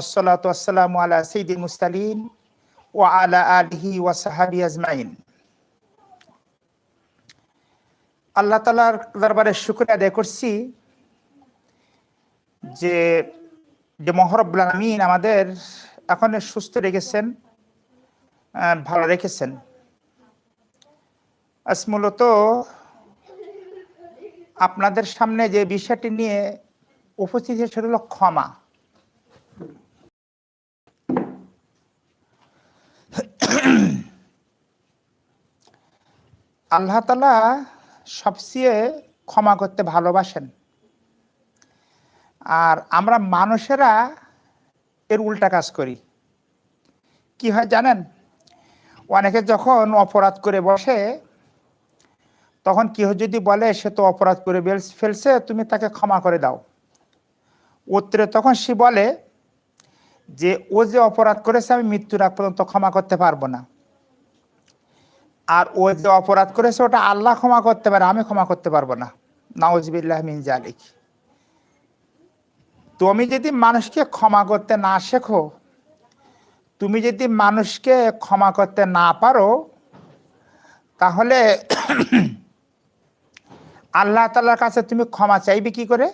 আসসালাতু আসসালামু আলা সাইয়্যিদিল মুরসালিন ওয়া আলা আলিহি ওয়া সাহাবি আজমাইন আল্লাহ তাআলার দরবারে শুকর আদায় করছি যে যে মহরব্বুল আলামিন আমাদের এখন সুস্থ রেখেছেন ভালো রেখেছেন। আজ মূলত আপনাদের সামনে যে বিষয়টি নিয়ে উপস্থিত সেটা হলো ক্ষমা। আল্লাহ তালা সবচেয়ে ক্ষমা করতে ভালোবাসেন। আর আমরা মানুষেরা এর উল্টা কাজ করি। কি হয় জানেন? অনেকে যখন অপরাধ করে বসে, তখন কেউ যদি বলে, সে তো অপরাধ করে ফেলছে, তুমি তাকে ক্ষমা করে দাও। উত্তরে তখন সে বলে, যে ও যে অপরাধ করেছে, আমি মৃত্যুর আগ পর্যন্ত ক্ষমা করতে পারব না। আর ও যে অপরাধ করেছে, ওটা আল্লাহ ক্ষমা করতে পারে, আমি ক্ষমা করতে পারব না। নাউজবিল্লাহ মিন জালিক। তুমি যদি মানুষকে ক্ষমা করতে না শেখো, তুমি যদি মানুষকে ক্ষমা করতে না পারো, তাহলে আল্লাহ তালার কাছে তুমি ক্ষমা চাইবে কি করে?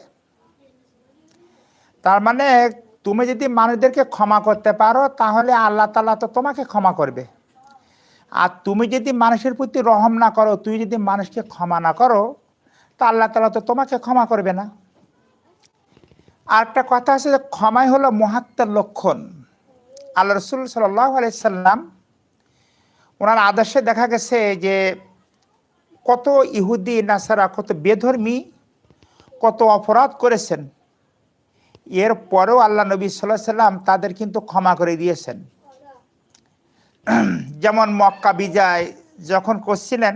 তার মানে তুমি যদি মানুষদেরকে ক্ষমা করতে পারো, তাহলে আল্লাহ তালা তো তোমাকে ক্ষমা করবে। আর তুমি যদি মানুষের প্রতি রহম না করো তুই যদি মানুষকে ক্ষমা না করো, তা আল্লাহ তালা তো তোমাকে ক্ষমা করবে না। আর একটা কথা আছে যে ক্ষমাই হলো মহাত্মার লক্ষণ। আল্লাহ রসুল সাল্লাহ আলাইসাল্লাম ওনার আদর্শে দেখা গেছে যে কত ইহুদি, নাসারা, কত বেধর্মী, কত অপরাধ করেছেন। এর পরেও আল্লাহ নবী সাল্লাহ সাল্লাম তাদের কিন্তু ক্ষমা করে দিয়েছেন। যেমন মক্কা বিজয় যখন করছিলেন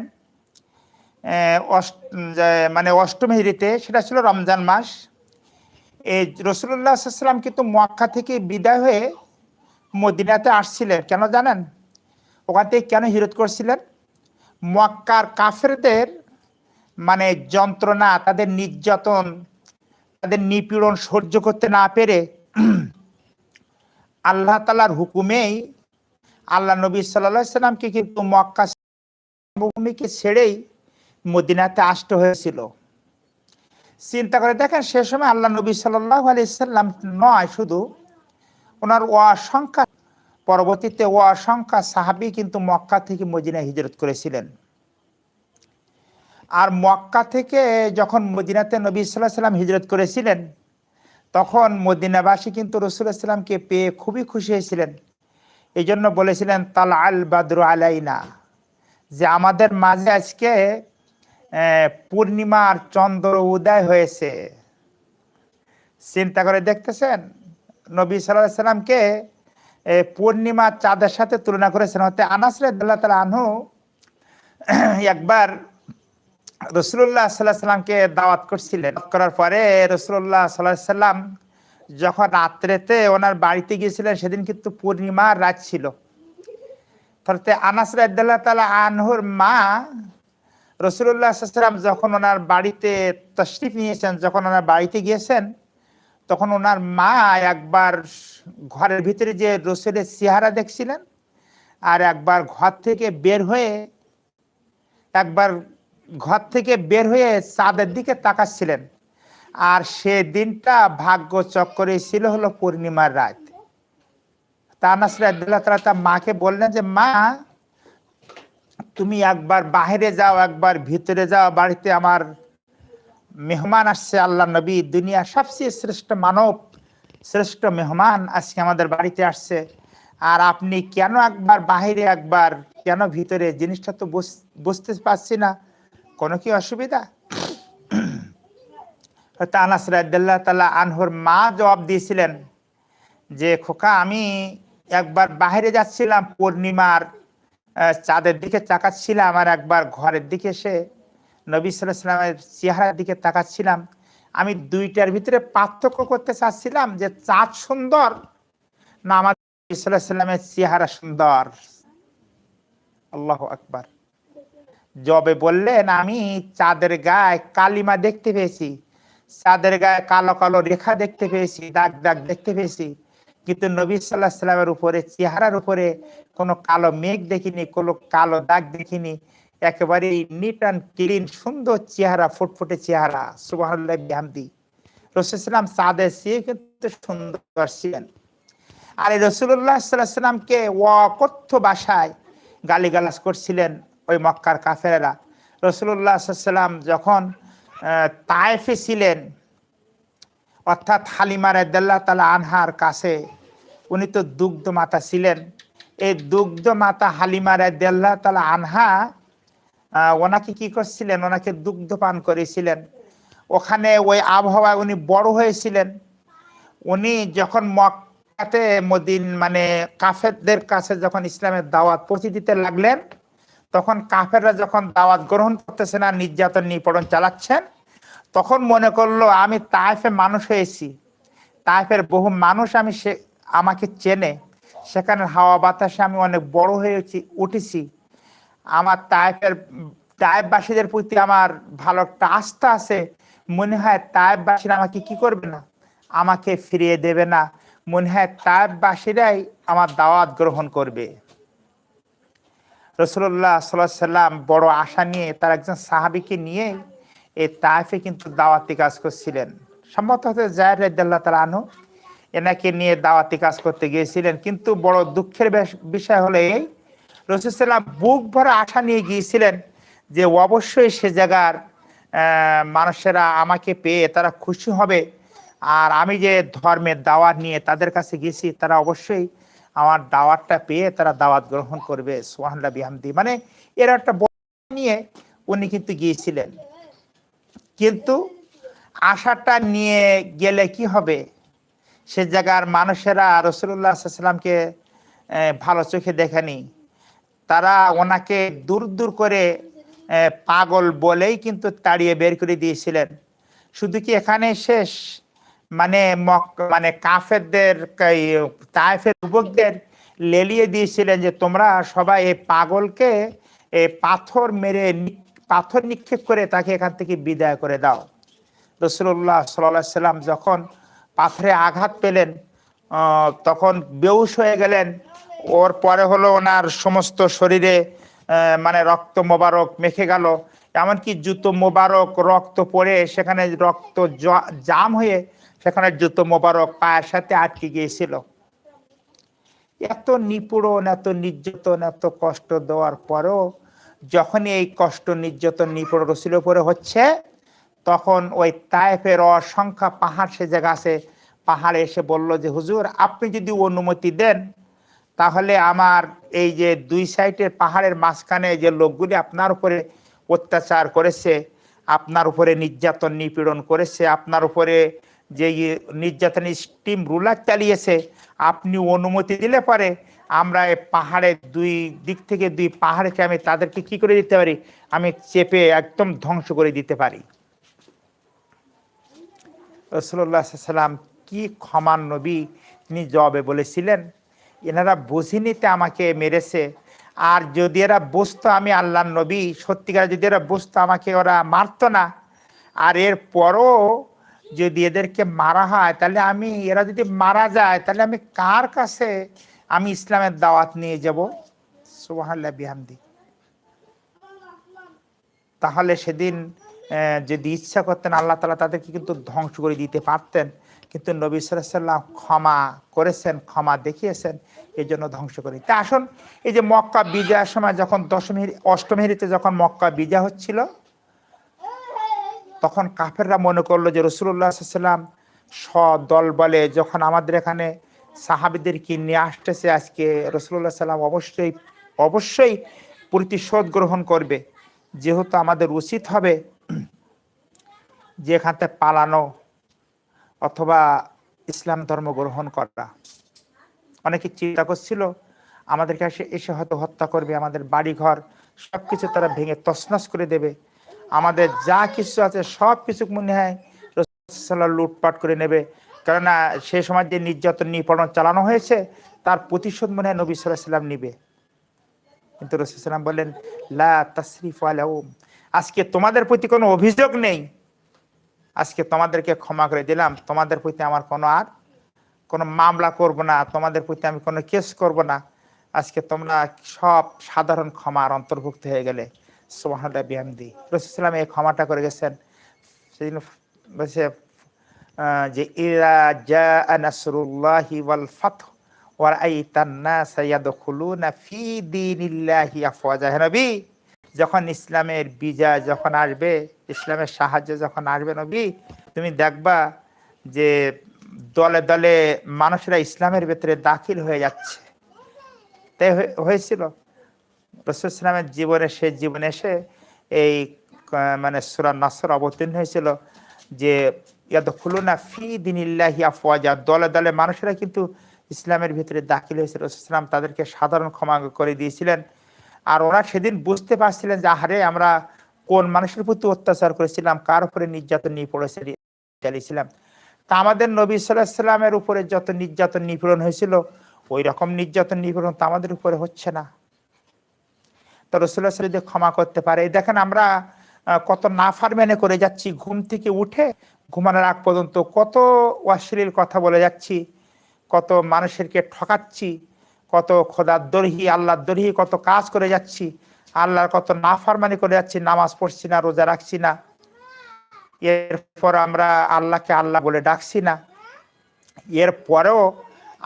মানে অষ্টম হিরিতে সেটা ছিল রমজান মাস। এই রসুল্লাহ সাল্লাম কিন্তু মক্কা থেকে বিদায় হয়ে মদিনাতে আসছিলেন। কেন জানেন? ওখান থেকে কেন হিরত করছিলেন? মক্কার কাফেরদের মানে যন্ত্রণা, তাদের নির্যাতন, তাদের নিপীড়ন সহ্য করতে না পেরে আল্লাহ তালার হুকুমেই আল্লাহ নবী সাল্লামকে কিন্তু মক্কা ভূমিকে ছেড়েই মদিনাতে আসতে হয়েছিল। চিন্তা করে দেখেন, সে সময় আল্লাহ নবী সাল্লাহ আলি সাল্লাম নয়, শুধু ওনার অসংখ্যা, পরবর্তীতে অসংখ্যা সাহাবি কিন্তু মক্কা থেকে মদিনা হিজরত করেছিলেন। আর মক্কা থেকে যখন মদিনাতে নবী সাল্লাহ সাল্লাম হিজরত করেছিলেন, তখন মদিনাবাসী কিন্তু রসুল্লাহ সাল্লামকে পেয়ে খুবই খুশি হয়েছিলেন। এই জন্য বলেছিলেন তাল আল বাদরু আলাইনা। যে আমাদের মাঝে আজকে পূর্ণিমার চন্দ্র উদয় হয়েছে। চিন্তা করে দেখতেছেন নবী সাল্লাহ সাল্লামকে এ, পূর্ণিমার চাঁদের সাথে তুলনা করেছেন। হতে আনাস রাদিয়াল্লাহু তাআলা আনহু একবার রসুল্লাহ সাল্লাহ সাল্লামকে দাওয়াত করছিলেন। করার পরে রসুল্লাহ সাল্লাহ সাল্লাম যখন রাত্রেতে ওনার বাড়িতে গিয়েছিলেন, সেদিন কিন্তু পূর্ণিমার রাত ছিল। তাহলে আনাস রাদিয়াল্লাহু তাআলা আনহুর মা রসুল্লাহ সাল্লাম যখন ওনার বাড়িতে তশরিফ নিয়েছেন, যখন ওনার বাড়িতে গিয়েছেন, তখন ওনার মা একবার ঘরের ভিতরে যে রসুলের চেহারা দেখছিলেন আর একবার ঘর থেকে বের হয়ে, একবার ঘর থেকে বের হয়ে চাঁদের দিকে তাকাচ্ছিলেন। আর সে দিনটা ভাগ্য চক্করে ছিল হলো পূর্ণিমার রাত। তানাসরা তার মাকে বললেন যে, মা, তুমি একবার বাহিরে যাও, একবার ভিতরে যাও। বাড়িতে আমার মেহমান আসছে আল্লাহ নবী। দুনিয়ার সবচেয়ে শ্রেষ্ঠ মানব, শ্রেষ্ঠ মেহমান আজকে আমাদের বাড়িতে আসছে। আর আপনি কেন একবার বাহিরে, একবার কেন ভিতরে? জিনিসটা তো বুঝ- বুঝতে পারছি না। কোনো কি অসুবিধা? হয়তো আনহুর মা জবাব দিয়েছিলেন যে, খোকা, আমি একবার বাইরে যাচ্ছিলাম, পূর্ণিমার চাঁদের দিকে তাকাচ্ছিলাম আর একবার ঘরের দিকে এসে নবী সাল্লামের চেহারার দিকে তাকাচ্ছিলাম। আমি দুইটার ভিতরে পার্থক্য করতে চাচ্ছিলাম যে, চাঁদ সুন্দর না আমার সাল্লামের চেহারা সুন্দর। আল্লাহ আকবার। জবে বললেন, আমি চাঁদের গায়ে কালিমা দেখতে পেয়েছি। চাঁদের গায়ে কালো কালো রেখা দেখতে পেয়েছি, দাগ দাগ দেখতে পেয়েছি। কিন্তু নবী সাল্লাহ সাল্লামের উপরে, চেহারার উপরে কোনো কালো মেঘ দেখিনি, কোনো কালো দাগ দেখিনি। একেবারে নিট অ্যান্ড ক্লিন সুন্দর চেহারা, ফুটফুটে চেহারা। সুবাহ বিহামদি। রসুলাম চাঁদের চেয়ে কিন্তু সুন্দর ছিলেন। আর এই রসুল্লাহ সাল্লাহ সাল্লামকে অকথ্য বাসায় গালিগালাজ করছিলেন ওই মক্কার কাফেরা রসুল্লাহ সাল্লাম যখন তায়েফে ছিলেন। অর্থাৎ হালিমার আদাল্লাহ তালা আনহার কাছে উনি তো দুগ্ধ মাতা ছিলেন। এই দুগ্ধ মাতা হালিমার আদাল্লাহ তালা আনহা ওনাকে কি করছিলেন? ওনাকে দুগ্ধ পান করেছিলেন। ওখানে ওই আবহাওয়ায় উনি বড় হয়েছিলেন। উনি যখন মক্কাতে মদিন মানে কাফেরদের কাছে যখন ইসলামের দাওয়াত পৌঁছে দিতে লাগলেন, তখন কাফেররা যখন দাওয়াত গ্রহণ করতেছে না, নির্যাতন নিপীড়ন চালাচ্ছেন তখন মনে করল, আমি তাইফে মানুষ হয়েছি। তাইফের বহু মানুষ আমি সে, আমাকে চেনে। সেখানে হাওয়া বাতাসে আমি অনেক বড় হয়েছি, উঠেছি। আমার তাইফের তাইফবাসীদের প্রতি আমার ভালো একটা আস্থা আছে। মনে হয় তাইফবাসীরা আমাকে কি করবে না? আমাকে ফিরিয়ে দেবে না। মনে হয় তাইফবাসীরাই আমার দাওয়াত গ্রহণ করবে। রসুল্লাহ সাল্লাহ সাল্লাম বড় আশা নিয়ে তার একজন সাহাবিকে নিয়ে এই তাইফে কিন্তু দাওয়াতি কাজ করছিলেন। সম্মত হতে জাহের রাজ্লাহ তালা আনু এনাকে নিয়ে দাওয়াতি কাজ করতে গিয়েছিলেন। কিন্তু বড় দুঃখের বিষয় হলে রসুলাম বুক ভরা আশা নিয়ে গিয়েছিলেন যে অবশ্যই সে জায়গার মানুষেরা আমাকে পেয়ে তারা খুশি হবে। আর আমি যে ধর্মের দাওয়াত নিয়ে তাদের কাছে গেছি তারা অবশ্যই আমার দাওয়াতটা পেয়ে তারা দাওয়াত গ্রহণ করবে সোহান্লা বিহামদি। মানে এর একটা নিয়ে উনি কিন্তু গিয়েছিলেন। কিন্তু আশাটা নিয়ে গেলে কি হবে? সে জায়গার মানুষেরা রসুল্লাহ সাল্লামকে ভালো চোখে দেখেনি। তারা ওনাকে দূর দূর করে পাগল বলেই কিন্তু তাড়িয়ে বের করে দিয়েছিলেন। শুধু কি এখানে শেষ? মানে মানে কাফেরদের, এই, তায়েফের যুবকদের লেলিয়ে দিয়েছিলেন যে তোমরা সবাই এই পাগলকে পাথর মেরে পাথর নিক্ষেপ করে তাকে এখান থেকে বিদায় করে দাও। রসুল্লাহ সাল্লাহ সাল্লাম যখন পাথরে আঘাত পেলেন তখন বেউস হয়ে গেলেন। ওর পরে হলো ওনার সমস্ত শরীরে মানে রক্ত মোবারক মেখে গেল। এমনকি জুতো মোবারক, রক্ত পড়ে সেখানে রক্ত জাম হয়ে সেখানে জুতো মোবারক পায়ের সাথে আটকে গিয়েছিল। এত নিপীড়ন এত নির্যাতন, এত কষ্ট দেওয়ার পরেও যখনই এই কষ্ট, নির্যাতন, নিপীড়ন রসিল উপরে হচ্ছে, তখন ওই তায়েফের অসংখ্য পাহাড় সে জায়গা আছে। পাহাড়ে এসে বলল যে, হুজুর, আপনি যদি অনুমতি দেন, তাহলে আমার এই যে দুই সাইডের পাহাড়ের মাঝখানে যে লোকগুলি আপনার উপরে অত্যাচার করেছে, আপনার উপরে নির্যাতন, নিপীড়ন করেছে, আপনার উপরে যে নির্যাতন স্টিম রুলার চালিয়েছে, আপনি অনুমতি দিলে পরে আমরা এই পাহাড়ের দুই দিক থেকে দুই পাহাড়কে আমি তাদেরকে কি করে দিতে পারি? আমি চেপে একদম ধ্বংস করে দিতে পারি। রসুল্লাহ সাল্লাম কি ক্ষমান নবী তিনি জবে বলেছিলেন, এনারা বুঝিনিতে আমাকে মেরেছে, আর যদি এরা বুঝতো আমি আল্লাহ নবী, সত্যিকার যদি এরা বুঝতো আমাকে ওরা মারতো না। আর এর পরও যদি এদেরকে মারা হয়, তাহলে আমি, এরা যদি মারা যায়, তাহলে আমি কার কাছে আমি ইসলামের দাওয়াত নিয়ে যাব। সুবহানাল্লাহ বিহামদি। তাহলে সেদিন যদি ইচ্ছা করতেন আল্লাহ তালা তাদেরকে কিন্তু ধ্বংস করে দিতে পারতেন। কিন্তু নবী সাল্লাম ক্ষমা করেছেন, ক্ষমা দেখিয়েছেন এই জন্য ধ্বংস করে তা আসুন, এই যে মক্কা বিজয়ের সময় যখন দশমী অষ্টমীতে যখন মক্কা বিজয় হচ্ছিল, তখন কাফেররা মনে করল যে রসুল্লাহ সাল্লাম দল বলে যখন আমাদের এখানে সাহাবিদেরকে নিয়ে আসতেছে আজকে রসুল্লাহ সাল্লাম অবশ্যই অবশ্যই প্রতিশোধ গ্রহণ করবে। যেহেতু আমাদের উচিত হবে যে এখান থেকে পালানো অথবা ইসলাম ধর্ম গ্রহণ করা। অনেকে চিন্তা করছিল আমাদের কাছে এসে হয়তো হত্যা করবে, আমাদের বাড়িঘর সব কিছু তারা ভেঙে তছনছ করে দেবে। আমাদের যা কিছু আছে সব কিছু মনে হয় রসুল্লাহ লুটপাট করে নেবে। কেননা সেই সময় যে নির্যাতন নিপীড়ন চালানো হয়েছে, তার প্রতিশোধ মনে হয় নবী সাল্লাম নিবে। কিন্তু রসুলাম বললেন, লা তাসরিফ আজকে তোমাদের প্রতি কোনো অভিযোগ নেই। আজকে তোমাদেরকে ক্ষমা করে দিলাম। তোমাদের প্রতি আমার কোনো আর, কোনো মামলা করব না। তোমাদের প্রতি আমি কোনো কেস করব না। আজকে তোমরা সব সাধারণ ক্ষমার অন্তর্ভুক্ত হয়ে গেলে। সোহানা বিহামদি। রসুলাম এই ক্ষমাটা করে গেছেন। সেদিন যে ইরা জা নাসরুল্লাহি ওয়াল ফাত ওয়ার আই তান্না সাইয়াদখুলুনা ফি দীনিল্লাহি আফওয়াজা। হে নবী, যখন ইসলামের বিজয় যখন আসবে, ইসলামের সাহায্য যখন আসবে নবী, তুমি দেখবা যে দলে দলে মানুষেরা ইসলামের ভেতরে দাখিল হয়ে যাচ্ছে। তাই হয়ে- হয়েছিল? রসুল ইসলামের জীবনে, সে জীবনে এসে এই মানে সুরা নাসর অবতীর্ণ হয়েছিল যে ইয়াদ খুলুনা ফি দিনিল্লাহি আফওয়াজা। দলে দলে মানুষেরা কিন্তু ইসলামের ভিতরে দাখিল হয়েছিল রসুল ইসলাম তাদেরকে সাধারণ ক্ষমা করে দিয়েছিলেন। আর ওরা সেদিন বুঝতে পারছিলেন যে, আহারে, আমরা কোন মানুষের প্রতি অত্যাচার করেছিলাম, কার উপরে নির্যাতন নিয়ে পড়েছে চালিয়েছিলাম তা আমাদের নবী সাল্লাহ উপরে যত নির্যাতন নিপীড়ন হয়েছিল, ওই রকম নির্যাতন নিপীড়ন তো আমাদের উপরে হচ্ছে না। তো রসুল্লাহ যদি ক্ষমা করতে পারে, দেখেন আমরা কত নাফার মেনে করে যাচ্ছি। ঘুম থেকে উঠে ঘুমানোর আগ পর্যন্ত কত অশ্লীল কথা বলে যাচ্ছি, কত মানুষেরকে ঠকাচ্ছি, কত খোদার দরহি, আল্লাহর দরহি, কত কাজ করে যাচ্ছি, আল্লাহর কত নাফারমানি করে যাচ্ছি, নামাজ পড়ছি না, রোজা রাখছি না। এরপর আমরা আল্লাহকে আল্লাহ বলে ডাকছি না। এর পরেও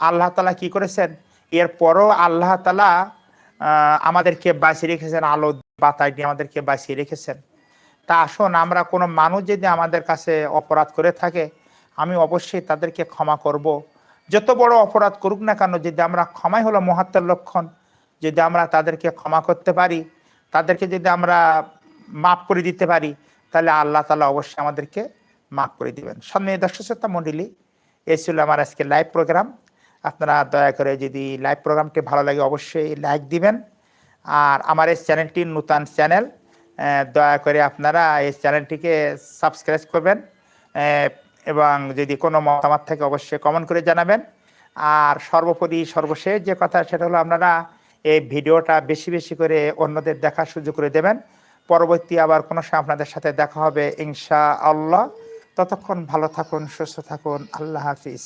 আল্লাহ তালা কি করেছেন? এর পরেও আল্লাহ তালা আমাদেরকে বাঁচিয়ে রেখেছেন, আলো বাতায় দিয়ে আমাদেরকে বাঁচিয়ে রেখেছেন। তা আসুন, আমরা কোনো মানুষ যদি আমাদের কাছে অপরাধ করে থাকে, আমি অবশ্যই তাদেরকে ক্ষমা করব। যত বড় অপরাধ করুক না কেন, যদি আমরা ক্ষমাই হলো মহাত্মার লক্ষণ, যদি আমরা তাদেরকে ক্ষমা করতে পারি, তাদেরকে যদি আমরা মাফ করে দিতে পারি, তাহলে আল্লাহ তালা অবশ্যই আমাদেরকে মাফ করে দিবেন। সামনে দর্শক শ্রোতা মণ্ডলী এই ছিল আমার আজকে লাইভ প্রোগ্রাম। আপনারা দয়া করে যদি লাইভ প্রোগ্রামটি ভালো লাগে, অবশ্যই লাইক দিবেন। আর আমার এই চ্যানেলটি নূতন চ্যানেল দয়া করে আপনারা এই চ্যানেলটিকে সাবস্ক্রাইব করবেন এবং যদি কোনো মতামত থাকে অবশ্যই কমেন্ট করে জানাবেন। আর সর্বোপরি, সর্বশেষ যে কথা সেটা হলো আপনারা এই ভিডিওটা বেশি বেশি করে অন্যদের দেখার সুযোগ করে দেবেন। পরবর্তী আবার কোনো সময় আপনাদের সাথে দেখা হবে ইনশা আল্লাহ ততক্ষণ ভালো থাকুন, সুস্থ থাকুন। আল্লাহ হাফিজ।